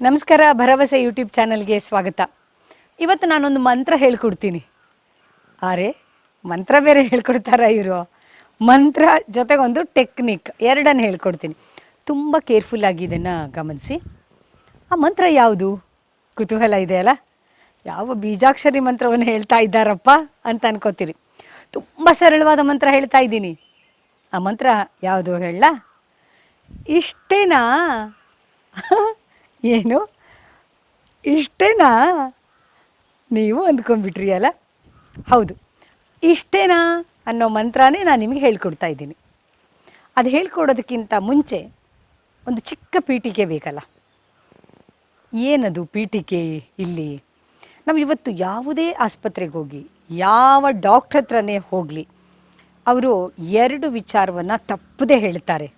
ನಮಸ್ಕಾರ, ಭರವಸೆ ಯೂಟ್ಯೂಬ್ ಚಾನಲ್ಗೆ ಸ್ವಾಗತ. ಇವತ್ತು ನಾನೊಂದು ಮಂತ್ರ ಹೇಳ್ಕೊಡ್ತೀನಿ. ಅರೆ ಮಂತ್ರ ಬೇರೆ ಹೇಳ್ಕೊಡ್ತಾರ ಇವರು? ಮಂತ್ರ ಜೊತೆಗೊಂದು ಟೆಕ್ನಿಕ್ ಎರಡನ್ನು ಹೇಳ್ಕೊಡ್ತೀನಿ. ತುಂಬ ಕೇರ್ಫುಲ್ ಆಗಿ ಇದನ್ನು ಗಮನಿಸಿ. ಆ ಮಂತ್ರ ಯಾವುದು? ಕುತೂಹಲ ಇದೆ ಅಲ್ಲ ಯಾವ ಬೀಜಾಕ್ಷರಿ ಮಂತ್ರವನ್ನು ಹೇಳ್ತಾ ಇದ್ದಾರಪ್ಪ ಅಂತ ಅನ್ಕೋತೀರಿ. ತುಂಬ ಸರಳವಾದ ಮಂತ್ರ ಹೇಳ್ತಾ ಇದ್ದೀನಿ. ಆ ಮಂತ್ರ ಯಾವುದು ಹೇಳ ಇಷ್ಟೇನಾ? ಏನು? ಇಷ್ಟೇನಾ? ನೀವು ಅಂದ್ಕೊಂಡ್ಬಿಟ್ರಿ ಅಲ್ಲ? ಹೌದು. ಇಷ್ಟೇನಾ ಅನ್ನೋ ಮಂತ್ರನೇ ನಾನು ನಿಮಗೆ ಹೇಳ್ಕೊಡ್ತಾ ಇದ್ದೀನಿ. ಅದು ಹೇಳ್ಕೊಡೋದಕ್ಕಿಂತ ಮುಂಚೆ ಒಂದು ಚಿಕ್ಕ ಪೀಠಿಕೆ ಬೇಕಲ್ಲ? ಏನದು ಪೀಠಿಕೆ ಇಲ್ಲಿ? ನಾವು ಇವತ್ತು ಯಾವುದೇ ಆಸ್ಪತ್ರೆಗೆ ಹೋಗಿ, ಯಾವ ಡಾಕ್ಟ್ರ್ ಹತ್ರನೇ ಹೋಗಲಿ, ಅವರು ಎರಡು ವಿಚಾರವನ್ನು ತಪ್ಪದೇ ಹೇಳ್ತಾರೆ.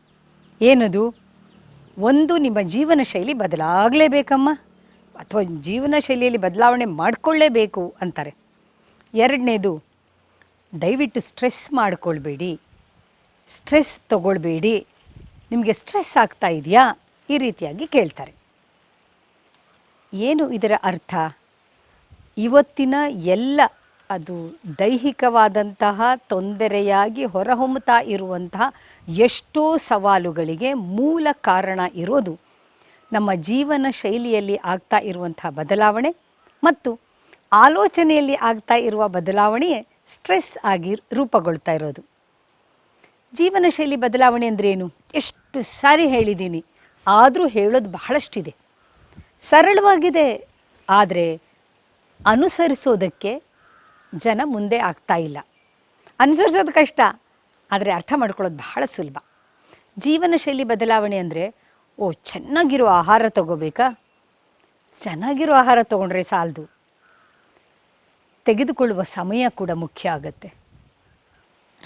ಏನದು? ಒಂದು ನಿಮ್ಮ ಜೀವನ ಶೈಲಿ ಬದಲಾಗಲೇಬೇಕಮ್ಮ. ಅಥವಾ ಜೀವನ ಶೈಲಿಯಲ್ಲಿ ಬದಲಾವಣೆ ಮಾಡಿಕೊಳ್ಳೇಬೇಕು ಅಂತಾರೆ. ಎರಡನೇದು, ದಯವಿಟ್ಟು ಸ್ಟ್ರೆಸ್ ಮಾಡಿಕೊಳ್ಬೇಡಿ. ಸ್ಟ್ರೆಸ್ ತಗೊಳ್ಬೇಡಿ. ನಿಮಗೆ ಸ್ಟ್ರೆಸ್ ಆಗ್ತಾ ಇದೆಯಾ? ಈ ರೀತಿಯಾಗಿ ಕೇಳ್ತಾರೆ. ಏನು ಇದರ ಅರ್ಥ? ಇವತ್ತಿನ ಎಲ್ಲ ಅದು ದೈಹಿಕವಾದಂತಹ ತೊಂದರೆಯಾಗಿ ಹೊರಹೊಮ್ಮುತ್ತಾ ಇರುವಂತಹ ಎಷ್ಟೋ ಸವಾಲುಗಳಿಗೆ ಮೂಲ ಕಾರಣ ಇರೋದು ನಮ್ಮ ಜೀವನ ಶೈಲಿಯಲ್ಲಿ ಆಗ್ತಾ ಇರುವಂತಹ ಬದಲಾವಣೆ ಮತ್ತು ಆಲೋಚನೆಯಲ್ಲಿ ಆಗ್ತಾ ಇರುವ ಬದಲಾವಣೆಯೇ ಸ್ಟ್ರೆಸ್ ಆಗಿ ರೂಪುಗೊಳ್ತಾ ಇರೋದು. ಜೀವನ ಶೈಲಿ ಬದಲಾವಣೆ ಅಂದ್ರೇನು? ಎಷ್ಟು ಸಾರಿ ಹೇಳಿದ್ದೀನಿ, ಆದರೂ ಹೇಳೋದು ಬಹಳಷ್ಟಿದೆ. ಸರಳವಾಗಿದೆ, ಆದರೆ ಅನುಸರಿಸೋದಕ್ಕೆ ಜನ ಮುಂದೆ ಆಗ್ತಾ ಇಲ್ಲ. ಅನುಸರಿಸೋದು ಕಷ್ಟ ಆದರೆ ಅರ್ಥ ಮಾಡ್ಕೊಳ್ಳೋದು ಬಹಳ ಸುಲಭ. ಜೀವನ ಶೈಲಿ ಬದಲಾವಣೆ ಅಂದರೆ, ಓ, ಚೆನ್ನಾಗಿರೋ ಆಹಾರ ತಗೋಬೇಕಾ? ಚೆನ್ನಾಗಿರೋ ಆಹಾರ ತಗೊಂಡ್ರೆ ಸಾಲದು. ತೆಗೆದುಕೊಳ್ಳುವ ಸಮಯ ಕೂಡ ಮುಖ್ಯ ಆಗುತ್ತೆ.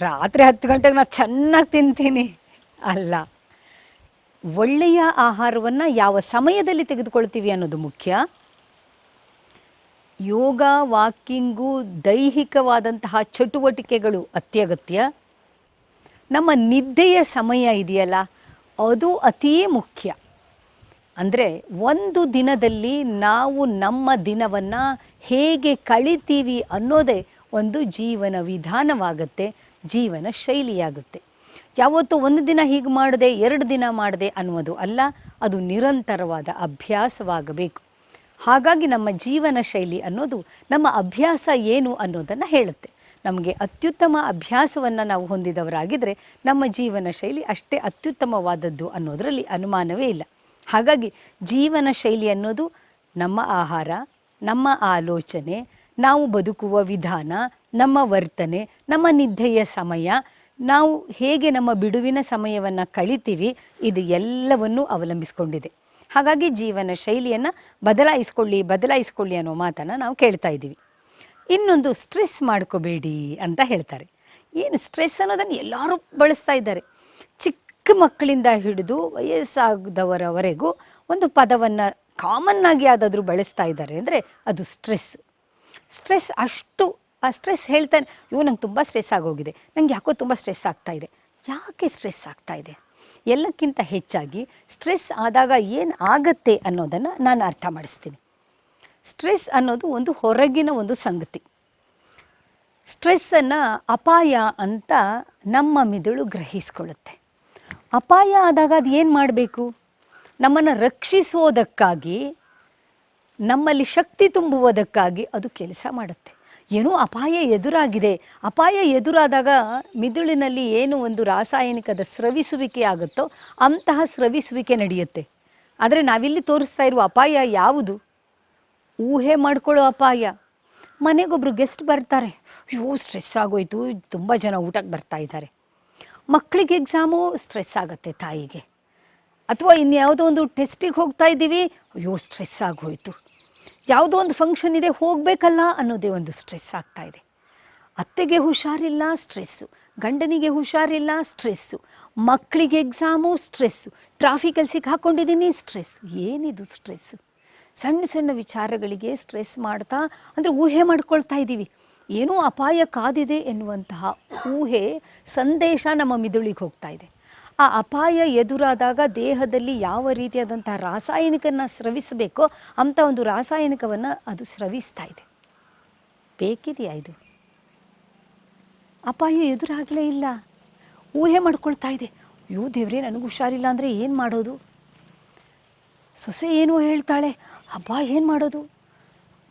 ರಾತ್ರಿ ಹತ್ತು ಗಂಟೆಗೆ ನಾನು ಚೆನ್ನಾಗಿ ತಿಂತೀನಿ. ಅಲ್ಲ, ಒಳ್ಳೆಯ ಆಹಾರವನ್ನು ಯಾವ ಸಮಯದಲ್ಲಿ ತೆಗೆದುಕೊಳ್ತೀವಿ ಅನ್ನೋದು ಮುಖ್ಯ. ಯೋಗ, ವಾಕಿಂಗು, ದೈಹಿಕವಾದಂತಹ ಚಟುವಟಿಕೆಗಳು ಅತ್ಯಗತ್ಯ. ನಮ್ಮ ನಿದ್ದೆಯ ಸಮಯ ಇದೆಯಲ್ಲ, ಅದು ಅತೀ ಮುಖ್ಯ. ಅಂದರೆ ಒಂದು ದಿನದಲ್ಲಿ ನಾವು ನಮ್ಮ ದಿನವನ್ನು ಹೇಗೆ ಕಳಿತೀವಿ ಅನ್ನೋದೇ ಒಂದು ಜೀವನ ವಿಧಾನವಾಗುತ್ತೆ, ಜೀವನ ಶೈಲಿಯಾಗುತ್ತೆ. ಯಾವತ್ತೂ ಒಂದು ದಿನ ಹೀಗೆ ಮಾಡಿದೆ, ಎರಡು ದಿನ ಮಾಡಿದೆ ಅನ್ನೋದು ಅಲ್ಲ, ಅದು ನಿರಂತರವಾದ ಅಭ್ಯಾಸವಾಗಬೇಕು. ಹಾಗಾಗಿ ನಮ್ಮ ಜೀವನ ಶೈಲಿ ಅನ್ನೋದು, ನಮ್ಮ ಅಭ್ಯಾಸ ಏನು ಅನ್ನೋದನ್ನು ಹೇಳುತ್ತೆ. ನಮಗೆ ಅತ್ಯುತ್ತಮ ಅಭ್ಯಾಸವನ್ನು ನಾವು ಹೊಂದಿದವರಾಗಿದ್ದರೆ ನಮ್ಮ ಜೀವನ ಶೈಲಿ ಅಷ್ಟೇ ಅತ್ಯುತ್ತಮವಾದದ್ದು ಅನ್ನೋದರಲ್ಲಿ ಅನುಮಾನವೇ ಇಲ್ಲ. ಹಾಗಾಗಿ ಜೀವನ ಶೈಲಿ ಅನ್ನೋದು ನಮ್ಮ ಆಹಾರ, ನಮ್ಮ ಆಲೋಚನೆ, ನಾವು ಬದುಕುವ ವಿಧಾನ, ನಮ್ಮ ವರ್ತನೆ, ನಮ್ಮ ನಿದ್ದೆಯ ಸಮಯ, ನಾವು ಹೇಗೆ ನಮ್ಮ ಬಿಡುವಿನ ಸಮಯವನ್ನು ಕಳಿತೀವಿ ಇದು ಎಲ್ಲವನ್ನೂ ಅವಲಂಬಿಸಿಕೊಂಡಿದೆ. ಹಾಗಾಗಿ ಜೀವನ ಶೈಲಿಯನ್ನು ಬದಲಾಯಿಸ್ಕೊಳ್ಳಿ ಬದಲಾಯಿಸ್ಕೊಳ್ಳಿ ಅನ್ನೋ ಮಾತನ್ನು ನಾವು ಕೇಳ್ತಾ ಇದ್ದೀವಿ. ಇನ್ನೊಂದು ಸ್ಟ್ರೆಸ್ ಮಾಡ್ಕೋಬೇಡಿ ಅಂತ ಹೇಳ್ತಾರೆ. ಏನು ಸ್ಟ್ರೆಸ್ ಅನ್ನೋದನ್ನು ಎಲ್ಲರೂ ಬಳಸ್ತಾ ಇದ್ದಾರೆ. ಚಿಕ್ಕ ಮಕ್ಕಳಿಂದ ಹಿಡಿದು ವಯಸ್ಸಾಗದವರವರೆಗೂ ಒಂದು ಪದವನ್ನು ಆಗಿ ಯಾವುದಾದ್ರೂ ಬಳಸ್ತಾ ಇದ್ದಾರೆ ಅಂದರೆ ಅದು ಸ್ಟ್ರೆಸ್. ಸ್ಟ್ರೆಸ್ ಅಷ್ಟು, ಆ ಸ್ಟ್ರೆಸ್ ಹೇಳ್ತಾನೆ ಇವು ನಂಗೆ ತುಂಬ ಸ್ಟ್ರೆಸ್ ಆಗೋಗಿದೆ. ನಂಗೆ ಯಾಕೋ ತುಂಬ ಸ್ಟ್ರೆಸ್ ಆಗ್ತಾ ಇದೆ. ಯಾಕೆ ಸ್ಟ್ರೆಸ್ ಆಗ್ತಾ ಇದೆ? ಎಲ್ಲಕ್ಕಿಂತ ಹೆಚ್ಚಾಗಿ ಸ್ಟ್ರೆಸ್ ಆದಾಗ ಏನು ಆಗತ್ತೆ ಅನ್ನೋದನ್ನು ನಾನು ಅರ್ಥ ಮಾಡಿಸ್ತೀನಿ. ಸ್ಟ್ರೆಸ್ ಅನ್ನೋದು ಒಂದು ಹೊರಗಿನ ಒಂದು ಸಂಗತಿ. ಸ್ಟ್ರೆಸ್ಸನ್ನು ಅಪಾಯ ಅಂತ ನಮ್ಮ ಮಿದುಳು ಗ್ರಹಿಸ್ಕೊಳ್ಳುತ್ತೆ. ಅಪಾಯ ಆದಾಗ ಅದು ಏನು ಮಾಡಬೇಕು? ನಮ್ಮನ್ನು ರಕ್ಷಿಸೋದಕ್ಕಾಗಿ, ನಮ್ಮಲ್ಲಿ ಶಕ್ತಿ ತುಂಬುವುದಕ್ಕಾಗಿ ಅದು ಕೆಲಸ ಮಾಡುತ್ತೆ. ಏನೋ ಅಪಾಯ ಎದುರಾಗಿದೆ. ಅಪಾಯ ಎದುರಾದಾಗ ಮಿದುಳಿನಲ್ಲಿ ಏನು ಒಂದು ರಾಸಾಯನಿಕದ ಸ್ರವಿಸುವಿಕೆ ಆಗುತ್ತೋ ಅಂತಹ ಸ್ರವಿಸುವಿಕೆ ನಡೆಯುತ್ತೆ. ಆದರೆ ನಾವಿಲ್ಲಿ ತೋರಿಸ್ತಾ ಇರುವ ಅಪಾಯ ಯಾವುದು? ಊಹೆ ಮಾಡ್ಕೊಳ್ಳೋ ಅಪಾಯ. ಮನೆಗೊಬ್ಬರು ಗೆಸ್ಟ್ ಬರ್ತಾರೆ. ಅಯ್ಯೋ ಸ್ಟ್ರೆಸ್ ಆಗೋಯ್ತು. ತುಂಬ ಜನ ಊಟಕ್ಕೆ ಬರ್ತಾ ಇದ್ದಾರೆ. ಮಕ್ಕಳಿಗೆ ಎಕ್ಸಾಮು ಸ್ಟ್ರೆಸ್ ಆಗುತ್ತೆ ತಾಯಿಗೆ. ಅಥವಾ ಇನ್ಯಾವುದೋ ಒಂದು ಟೆಸ್ಟಿಗೆ ಹೋಗ್ತಾ ಇದ್ದೀವಿ. ಅಯ್ಯೋ ಸ್ಟ್ರೆಸ್ ಆಗೋಯ್ತು. ಯಾವುದೋ ಒಂದು ಫಂಕ್ಷನ್ ಇದೆ, ಹೋಗಬೇಕಲ್ಲ ಅನ್ನೋದೇ ಒಂದು ಸ್ಟ್ರೆಸ್ ಆಗ್ತಾ ಇದೆ. ಅತ್ತೆಗೆ ಹುಷಾರಿಲ್ಲ ಸ್ಟ್ರೆಸ್ಸು ಗಂಡನಿಗೆ ಹುಷಾರಿಲ್ಲ ಸ್ಟ್ರೆಸ್ಸು ಮಕ್ಕಳಿಗೆ ಎಕ್ಸಾಮು ಸ್ಟ್ರೆಸ್ಸು ಟ್ರಾಫಿಕಲ್ಲಿ ಸಿಕ್ಕಾಕೊಂಡಿದ್ದೀನಿ ಸ್ಟ್ರೆಸ್ ಏನಿದು ಸ್ಟ್ರೆಸ್ಸು ಸಣ್ಣ ಸಣ್ಣ ವಿಚಾರಗಳಿಗೆ ಸ್ಟ್ರೆಸ್ ಮಾಡ್ತಾ, ಅಂದರೆ ಊಹೆ ಮಾಡ್ಕೊಳ್ತಾ ಇದ್ದೀವಿ. ಏನೂ ಅಪಾಯ ಕಾದಿದೆ ಎನ್ನುವಂತಹ ಊಹೆ ಸಂದೇಶ ನಮ್ಮ ಮಿದುಳಿಗೆ ಹೋಗ್ತಾ ಇದೆ. ಆ ಅಪಾಯ ಎದುರಾದಾಗ ದೇಹದಲ್ಲಿ ಯಾವ ರೀತಿಯಾದಂತಹ ರಾಸಾಯನಿಕನ ಸ್ರವಿಸಬೇಕೋ ಅಂಥ ಒಂದು ರಾಸಾಯನಿಕವನ್ನು ಅದು ಸ್ರವಿಸ್ತಾ ಇದೆ. ಬೇಕಿದೆಯಾ ಇದು? ಅಪಾಯ ಎದುರಾಗಲೇ ಇಲ್ಲ. ಊಹೆ ಮಾಡ್ಕೊಳ್ತಾ ಇದೆ. ಅಯ್ಯೋ ದೇವ್ರೆ, ನನಗೆ ಹುಷಾರಿಲ್ಲ ಅಂದರೆ ಏನು ಮಾಡೋದು? ಸೊಸೆ ಏನೋ ಹೇಳ್ತಾಳೆ ಹಬ್ಬ ಏನು ಮಾಡೋದು?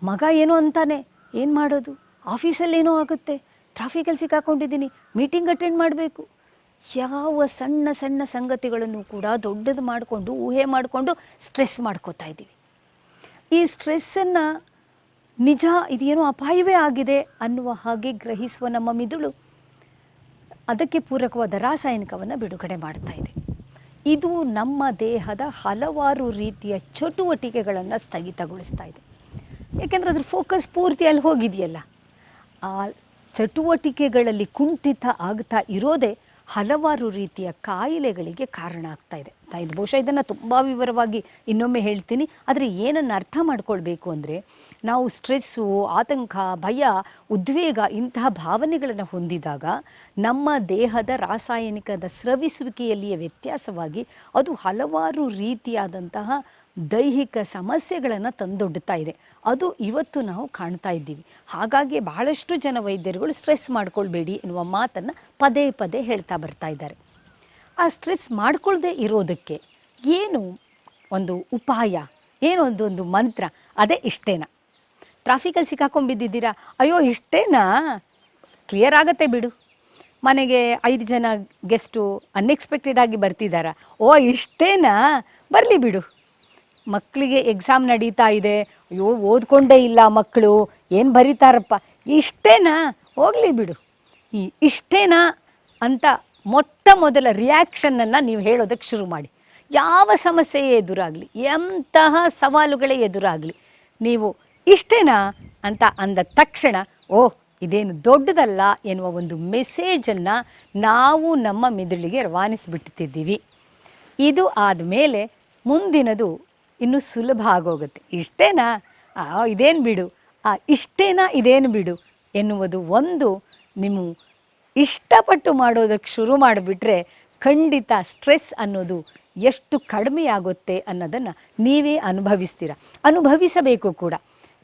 ಮಗ ಏನೋ ಅಂತಾನೆ, ಏನು ಮಾಡೋದು? ಆಫೀಸಲ್ಲಿ ಏನೋ ಆಗುತ್ತೆ. ಟ್ರಾಫಿಕಲ್ಲಿ ಸಿಕ್ಕಾಕೊಂಡಿದ್ದೀನಿ. ಮೀಟಿಂಗ್ ಅಟೆಂಡ್ ಮಾಡಬೇಕು. ಯಾವ ಸಣ್ಣ ಸಣ್ಣ ಸಂಗತಿಗಳನ್ನು ಕೂಡ ದೊಡ್ಡದು ಮಾಡಿಕೊಂಡು, ಊಹೆ ಮಾಡಿಕೊಂಡು ಸ್ಟ್ರೆಸ್ ಮಾಡ್ಕೋತಾ ಇದ್ದೀವಿ. ಈ ಸ್ಟ್ರೆಸ್ಸನ್ನು ನಿಜ ಇದೇನೋ ಅಪಾಯವೇ ಆಗಿದೆ ಅನ್ನುವ ಹಾಗೆ ಗ್ರಹಿಸುವ ನಮ್ಮ ಮಿದುಳು ಅದಕ್ಕೆ ಪೂರಕವಾದ ರಾಸಾಯನಿಕವನ್ನು ಬಿಡುಗಡೆ ಮಾಡ್ತಾ ಇದೆ. ಇದು ನಮ್ಮ ದೇಹದ ಹಲವಾರು ರೀತಿಯ ಚಟುವಟಿಕೆಗಳನ್ನು ಸ್ಥಗಿತಗೊಳಿಸ್ತಾ ಇದೆ. ಏಕೆಂದರೆ ಅದ್ರ ಫೋಕಸ್ ಪೂರ್ತಿ ಅಲ್ಲಿ ಹೋಗಿದೆಯಲ್ಲ. ಆ ಚಟುವಟಿಕೆಗಳಲ್ಲಿ ಕುಂಠಿತ ಆಗ್ತಾ ಇರೋದೇ ಹಲವಾರು ರೀತಿಯ ಕಾಯಿಲೆಗಳಿಗೆ ಕಾರಣ ಆಗ್ತಾ ಇದೆ. ಇದು ಬಹುಶಃ ಇದನ್ನು ತುಂಬ ವಿವರವಾಗಿ ಇನ್ನೊಮ್ಮೆ ಹೇಳ್ತೀನಿ. ಆದರೆ ಏನನ್ನು ಅರ್ಥ ಮಾಡ್ಕೊಳ್ಬೇಕು ಅಂದರೆ ನಾವು ಸ್ಟ್ರೆಸ್ಸು, ಆತಂಕ, ಭಯ, ಉದ್ವೇಗ ಇಂತಹ ಭಾವನೆಗಳನ್ನು ಹೊಂದಿದಾಗ ನಮ್ಮ ದೇಹದ ರಾಸಾಯನಿಕದ ಸ್ರವಿಸುವಿಕೆಯಲ್ಲಿಯೇ ವ್ಯತ್ಯಾಸವಾಗಿ ಅದು ಹಲವಾರು ರೀತಿಯಾದಂತಹ ದೈಹಿಕ ಸಮಸ್ಯೆಗಳನ್ನು ತಂದೊಡ್ಡುತ್ತಾ ಇದೆ. ಅದು ಇವತ್ತು ನಾವು ಕಾಣ್ತಾ ಇದ್ದೀವಿ. ಹಾಗಾಗಿ ಬಹಳಷ್ಟು ಜನ ವೈದ್ಯರುಗಳು ಸ್ಟ್ರೆಸ್ ಮಾಡ್ಕೊಳ್ಬೇಡಿ ಎನ್ನುವ ಮಾತನ್ನು ಪದೇ ಪದೇ ಹೇಳ್ತಾ ಬರ್ತಾ ಇದ್ದಾರೆ. ಆ ಸ್ಟ್ರೆಸ್ ಮಾಡ್ಕೊಳ್ಳದೆ ಇರೋದಕ್ಕೆ ಏನು ಒಂದು ಉಪಾಯ? ಏನು ಒಂದು ಒಂದು ಮಂತ್ರ? ಅದೇ ಇಷ್ಟೇನಾ? ಟ್ರಾಫಿಕಲ್ಲಿ ಸಿಕ್ಕಾಕೊಂಡ್ಬಿದ್ದಿದ್ದೀರಾ ಅಯ್ಯೋ, ಇಷ್ಟೇನಾ? ಕ್ಲಿಯರ್ ಆಗತ್ತೆ ಬಿಡು. ಮನೆಗೆ ಐದು ಜನ ಗೆಸ್ಟು ಅನ್ಎಕ್ಸ್ಪೆಕ್ಟೆಡ್ ಆಗಿ ಬರ್ತಿದ್ದಾರಾ ಓ, ಇಷ್ಟೇನಾ? ಬರಲಿ ಬಿಡು. ಮಕ್ಕಳಿಗೆ ಎಕ್ಸಾಮ್ ನಡೀತಾ ಇದೆ. ಅಯ್ಯೋ, ಓದ್ಕೊಂಡೇ ಇಲ್ಲ ಮಕ್ಕಳು. ಏನು ಬರೀತಾರಪ್ಪ? ಇಷ್ಟೇನಾ? ಹೋಗಲಿ ಬಿಡು. ಈ ಇಷ್ಟೇನಾ ಅಂತ ಮೊಟ್ಟ ಮೊದಲ ರಿಯಾಕ್ಷನ್ನನ್ನು ನೀವು ಹೇಳೋದಕ್ಕೆ ಶುರು ಮಾಡಿ. ಯಾವ ಸಮಸ್ಯೆಯೇ ಎದುರಾಗಲಿ, ಎಂತಹ ಸವಾಲುಗಳೇ ಎದುರಾಗಲಿ, ನೀವು ಇಷ್ಟೇನಾ ಅಂತ ಅಂದ ತಕ್ಷಣ, ಓ, ಇದೇನು ದೊಡ್ಡದಲ್ಲ ಎನ್ನುವ ಒಂದು ಮೆಸೇಜನ್ನು ನಾವು ನಮ್ಮ ಮೆದುಳಿಗೆ ರವಾನಿಸಿಬಿಟ್ಟಿದ್ದೀವಿ. ಇದು ಆದಮೇಲೆ ಮುಂದಿನದು ಇನ್ನೂ ಸುಲಭ ಆಗೋಗುತ್ತೆ. ಇಷ್ಟೇನಾ? ಆ, ಇದೇನು ಬಿಡು. ಆ, ಇಷ್ಟೇನಾ, ಇದೇನು ಬಿಡು ಎನ್ನುವುದು ಒಂದು ನಿಮ್ಮ ಇಷ್ಟಪಟ್ಟು ಮಾಡೋದಕ್ಕೆ ಶುರು ಮಾಡಿಬಿಟ್ರೆ ಖಂಡಿತ ಸ್ಟ್ರೆಸ್ ಅನ್ನೋದು ಎಷ್ಟು ಕಡಿಮೆಯಾಗುತ್ತೆ ಅನ್ನೋದನ್ನು ನೀವೇ ಅನುಭವಿಸ್ತೀರ. ಅನುಭವಿಸಬೇಕು ಕೂಡ.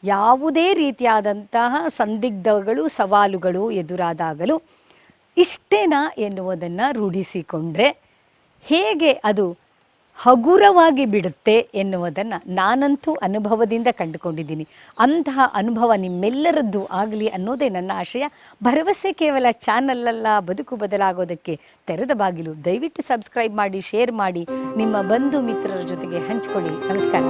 ಯಾವುದೇ ರೀತಿಯಾದಂತಹ ಸಂದಿಗ್ಧಗಳು, ಸವಾಲುಗಳು ಎದುರಾದಾಗಲೂ ಇಷ್ಟೇನಾ ಎನ್ನುವುದನ್ನು ರೂಢಿಸಿಕೊಂಡ್ರೆ ಹೇಗೆ ಅದು ಹಗುರವಾಗಿ ಬಿಡುತ್ತೆ ಎನ್ನುವುದನ್ನು ನಾನಂತೂ ಅನುಭವದಿಂದ ಕಂಡುಕೊಂಡಿದ್ದೀನಿ. ಅಂತಹ ಅನುಭವ ನಿಮ್ಮೆಲ್ಲರದ್ದು ಆಗಲಿ ಅನ್ನೋದೇ ನನ್ನ ಆಶಯ. ಭರವಸೆ ಕೇವಲ ಚಾನಲಲ್ಲ, ಬದುಕು ಬದಲಾಗೋದಕ್ಕೆ ತೆರೆದ ಬಾಗಿಲು. ದಯವಿಟ್ಟು ಸಬ್ಸ್ಕ್ರೈಬ್ ಮಾಡಿ, ಶೇರ್ ಮಾಡಿ. ನಿಮ್ಮ ಬಂಧು ಮಿತ್ರರ ಜೊತೆಗೆ ಹಂಚಿಕೊಳ್ಳಿ. ನಮಸ್ಕಾರ.